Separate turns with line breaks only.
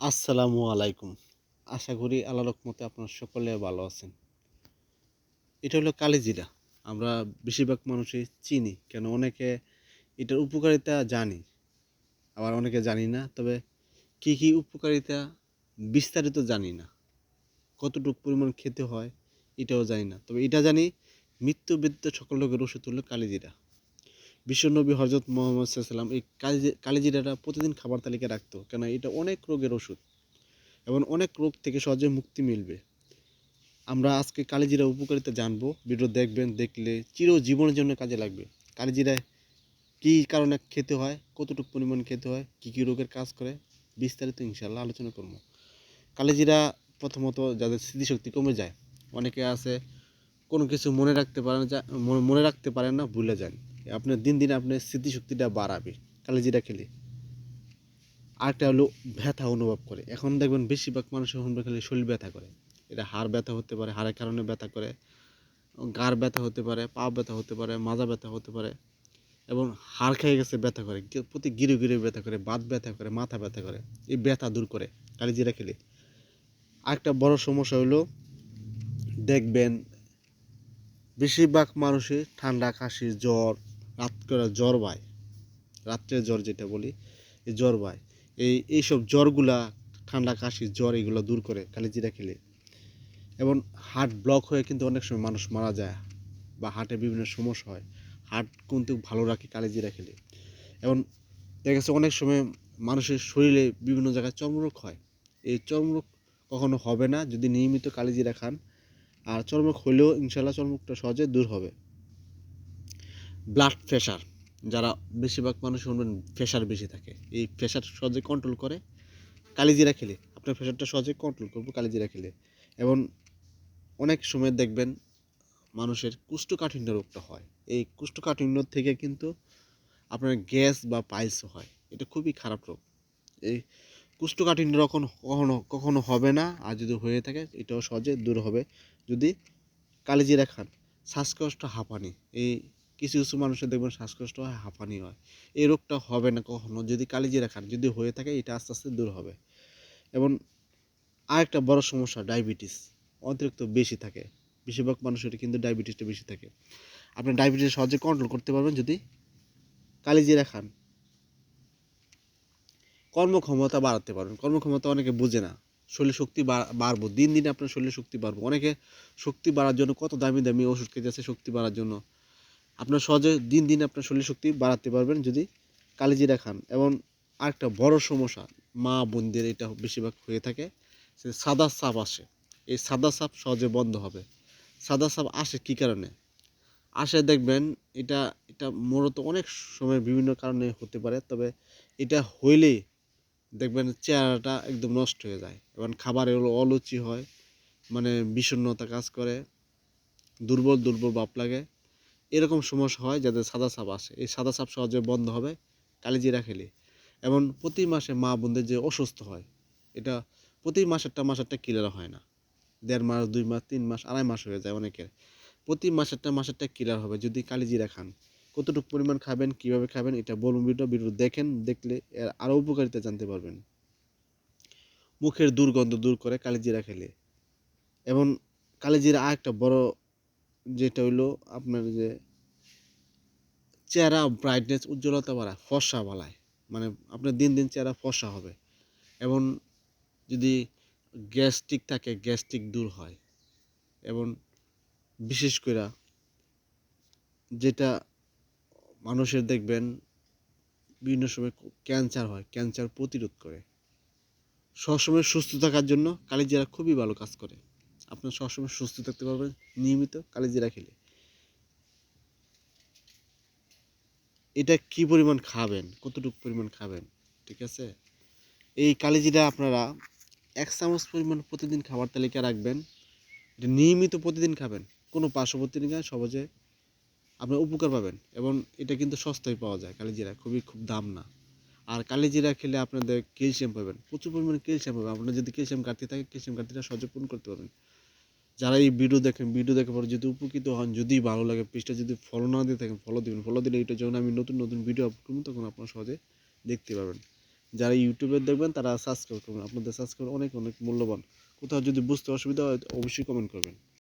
আসসালামু আলাইকুম। আশা করি আল্লাহ রকমতে আপনারা সকলে ভালো আছেন। এটা হলো কালিজিরা আমরা বেশিরভাগ মানুষই চিনি, কেন অনেকে এটার উপকারিতা জানি, আবার অনেকে জানি না, তবে কি কি উপকারিতা বিস্তারিত জানি না। কতটুকু পরিমাণ খেতে হয় এটাও জানি না। তবে এটা জানি মৃত্যু সকল রোগের ওষুধ হলো কালিজিরা বিশ্বনবী হজরত মোহাম্মদ সাল্লাম এই কালি কালিজিরাটা প্রতিদিন খাবার তালিকায় রাখতো। কেন এটা অনেক রোগের ওষুধ এবং অনেক রোগ থেকে সহজে মুক্তি মিলবে। আমরা আজকে কালিজিরা উপকারিতা জানব। ভিডিও দেখবেন, দেখলে চির জীবনের জন্য কাজে লাগবে। কালিজিরায় কী কারণে খেতে হয়, কতটুকু পরিমাণ খেতে হয়, কী কী রোগের কাজ করে, বিস্তারিত ইনশাল্লাহ আলোচনা করব। কালিজিরা প্রথমত যাদের স্মৃতিশক্তি কমে যায়, অনেকে আছে কোনো কিছু মনে রাখতে পারেন, যা, মনে- মনে রাখতে পারেন না, ভুলে যান। আপনার দিন দিন আপনার স্মৃতিশক্তিটা বাড়াবে। কালিজিরা খেলে। আরেকটা হলো ব্যথা অনুভব করে। এখন দেখবেন বেশিরভাগ মানুষের অনুভব খেলে শরীর ব্যথা করে। এটা হাড় ব্যথা হতে পারে, হাড়ের কারণে ব্যথা করে, গাড় ব্যথা হতে পারে, পা ব্যথা হতে পারে, মাজা ব্যথা হতে পারে এবং হাড় খেয়ে গেছে ব্যথা করে। প্রতি গিরে গিরে ব্যথা করে, বাত ব্যথা করে, মাথা ব্যথা করে, এই ব্যথা দূর করে কালিজিরা খেলে। আরেকটা বড় সমস্যা হলো দেখবেন বেশিরভাগ মানুষের ঠান্ডা, কাশি, জ্বর রাত করে জ্বর বায়। রাত্রে জ্বর যেটা বলি, এই জ্বর বায়। এই, এইসব জ্বরগুলা, ঠান্ডা, কাশি, জ্বর এগুলো দূর করে কালিজিরা খেলে। এবং হার্ট ব্লক হয়ে কিন্তু অনেক সময় মানুষ মারা যায় বা হার্টে বিভিন্ন সমস্যা হয়। হার্ট কিন্তু ভালো রাখে কালিজিরা খেলে। এবং দেখা গেছে অনেক সময় মানুষের শরীরে বিভিন্ন জায়গায় চর্মরোগ হয়। এই চর্মরোগ কখনো হবে না। যদি নিয়মিত কালিজিরা খান, আর চর্মরোগ হলেও ইনশাল্লাহ চর্মরোগটা সহজে দূর হবে। ব্লাড প্রেশার যারা বেশিরভাগ মানুষ শুনবেন প্রেশার বেশি থাকে। এই প্রেশার সহজে কন্ট্রোল করে, কালিজিরা খেলে। আপনার প্রেশারটা সহজে কন্ট্রোল করব কালিজিরা খেলে। এবং অনেক সময় দেখবেন মানুষের কুষ্ঠকাঠিন্য রোগটা হয়। এই কুষ্ঠকাঠিন্য থেকে কিন্তু আপনার গ্যাস বা পাইলস হয়। এটা খুবই খারাপ রোগ। এই কুষ্ঠকাঠিন্য কখনো কখনো কখনো হবে না। আর যদি হয়ে থাকে, এটাও সহজে দূর হবে। যদি কালিজিরা খান, শ্বাসকষ্ট হাঁপানি, এই কিছু কিছু মানুষের দেখবেন শ্বাসকষ্ট হয়, হাঁপানি হয়। এই রোগটা হবে না কখনো। যদি কালিজিরা খান, যদি হয়ে থাকে, এটা আস্তে আস্তে দূর হবে। এবং আরেকটা বড় সমস্যা, ডায়াবেটিস। অতিরিক্ত বেশি থাকে। বেশিরভাগ মানুষের কিন্তু ডায়াবেটিসটা বেশি থাকে। আপনি ডায়াবেটিস সহজে কন্ট্রোল করতে পারবেন যদি কালিজিরা খান। কর্মক্ষমতা বাড়াতে পারবেন। কর্মক্ষমতা অনেকে বোঝে না। শরীর শক্তি বাড়বো। দিন দিন আপনার শরীর শক্তি বাড়বো। অনেকে শক্তি বাড়ার জন্য কত দামি দামি ওষুধ খেতে আছে শক্তি বাড়ার জন্য। আপনার সহজে দিন দিন আপনার শরীর শক্তি বাড়াতে পারবেন যদি কালিজিরা খান। এবং আরেকটা বড় সমস্যা, মা বোনদের এটা বেশিরভাগ হয়ে থাকে সে সাদা সাপ আসে। এই সাদা সাপ সহজে বন্ধ হবে। সাদা সাপ আসে কী কারণে? আসে দেখবেন এটা এটা মূলত অনেক সময় বিভিন্ন কারণে হতে পারে, তবে এটা হইলেই দেখবেন চেহারাটা একদম নষ্ট হয়ে যায়। এবং খাবারে হলো অলুচি হয় মানে বিষণ্ণতা কাজ করে, দুর্বল দুর্বল ভাব লাগে। এরকম সমস্যা হয় যাদের সাদা সাপ আসে। এই সাদা সাপ সহজে বন্ধ হবে, কালিজিরা খেলে। এবং প্রতি মাসে মা বোনদের যে অসুস্থ হয়, এটা প্রতি মাসেরটা মাসেরটা ক্লিয়ার হয় না। দেড় মাস, দুই মাস, তিন মাস, আড়াই মাস হয়ে যায় অনেকের। প্রতি মাসেরটা মাসেরটা ক্লিয়ার হবে যদি কালিজিরা খান। কতটুকু পরিমাণ খাবেন, কীভাবে খাবেন, এটা বলুন ভিডিও ভিডিও দেখেন, দেখলে এর আরও উপকারিতা জানতে পারবেন। মুখের দুর্গন্ধ দূর করে কালিজিরা খেলে। এবং কালিজিরা আর একটা বড় যেটা হইল আপনার যে চেহারা ব্রাইটনেস উজ্জ্বলতা বাড়ায় ফর্সা বাড়ায়। মানে আপনার দিন দিন চেহারা ফর্সা হবে। এবং যদি গ্যাস্ট্রিক থাকে গ্যাস্ট্রিক দূর হয়। এবং বিশেষ করে যেটা মানুষের দেখবেন, বিভিন্ন সময় ক্যান্সার হয় ক্যান্সার প্রতিরোধ করে। সবসময় সুস্থ থাকার জন্য কালিজিরা খুবই ভালো কাজ করে। আপনার সবসময় সুস্থ থাকতে পারবেন, নিয়মিত কালিজিরা খেলে। এটা কি পরিমাণ খাবেন? কতটুকু পরিমাণ খাবেন? ঠিক আছে? এই কালিজিরা আপনারা এক চামচ পরিমাণ প্রতিদিন খাবার তালিকা রাখবেন। এটা নিয়মিত প্রতিদিন খাবেন, কোনো পার্শ্ববর্তীকায় সহজে আপনার উপকার পাবেন এবং এটা কিন্তু সস্তায় পাওয়া যায় কালিজিরা খুবই খুব দাম না। আর কালিজিরা খেলে আপনাদের ক্যালসিয়াম পাবেন, প্রচুর পরিমাণে ক্যালসিয়াম পাবেন। আপনার যদি ক্যালসিয়াম ঘাটতি থাকে, ক্যালসিয়াম ঘাটতিটা সহজে পূরণ করতে পারবেন। যারা এই ভিডিও দেখেন ভিডিও দেখার পরে যদি উপকৃত হন, যদি ভালো লাগে পেজটা যদি ফলো না দিয়ে থাকেন ফলো দিবেন। ফলো দিলে এটা যখন আমি নতুন নতুন ভিডিও আপলোড করব, তখন আপনারা সহজে দেখতে পাবেন যারা ইউটিউবে দেখবেন, তারা সাবস্ক্রাইব করবেন। আপনাদের সাবস্ক্রাইব অনেক অনেক মূল্যবান। কোথাও যদি বুঝতে অসুবিধা হয়, অবশ্যই কমেন্ট করবেন।